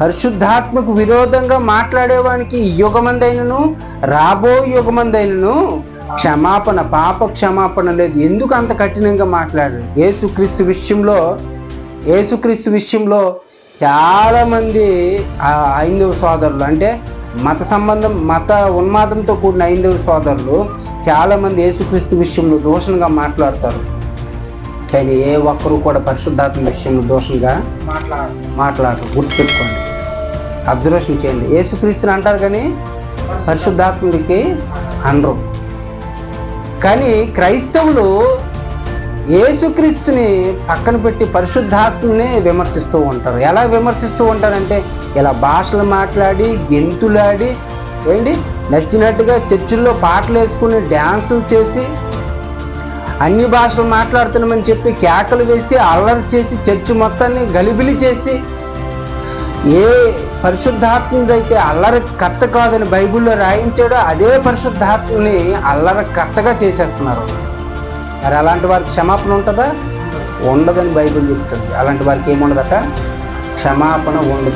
పరిశుద్ధాత్మకు విరోధంగా మాట్లాడేవానికి యుగమందైనను? రాబో యుగమందైనను? క్షమాపణ పాప క్షమాపణ లేదు. ఎందుకు అంత కఠినంగా మాట్లాడారు? యేసుక్రీస్తు విషయంలో యేసుక్రీస్తు విషయంలో చాలామంది హైందవ సోదరులు అంటే మత సంబంధం మత ఉన్మాదంతో కూడిన హైందవ సోదరులు చాలామంది యేసుక్రీస్తు విషయంలో దూషణగా మాట్లాడతారు. కానీ ఏ ఒక్కరు కూడా పరిశుద్ధాత్మ విషయంలో దోషంగా మాట్లాడు మాట్లాడరు. గుర్తుపెట్టుకోండి. అబ్జర్వేషన్ చేయండి. యేసుక్రీస్తుని అంటారు కానీ పరిశుద్ధాత్ముడికి అనరు. కానీ క్రైస్తవులు యేసుక్రీస్తుని పక్కన పెట్టి పరిశుద్ధాత్మని విమర్శిస్తూ ఉంటారు. ఎలా విమర్శిస్తూ ఉంటారంటే ఇలా భాషలు మాట్లాడి గెంతులాడి ఏంటి? నచ్చినట్టుగా చర్చిల్లో పాటలు వేసుకుని డ్యాన్సులు చేసి అన్ని భాషలు మాట్లాడుతున్నామని చెప్పి కేకలు వేసి అల్లరి చేసి చర్చి మొత్తాన్ని గలిబిలి చేసి ఏ పరిశుద్ధాత్ముడైతే అల్లరి కర్త కాదని బైబిల్లో రాయించాడో అదే పరిశుద్ధాత్మని అల్లరి కర్తగా చేసేస్తున్నారు. మరి అలాంటి వారికి క్షమాపణ ఉంటుందా? ఉండదని బైబిల్ చెప్తుంది. అలాంటి వారికి ఏముండదట? క్షమాపణ ఉండదు.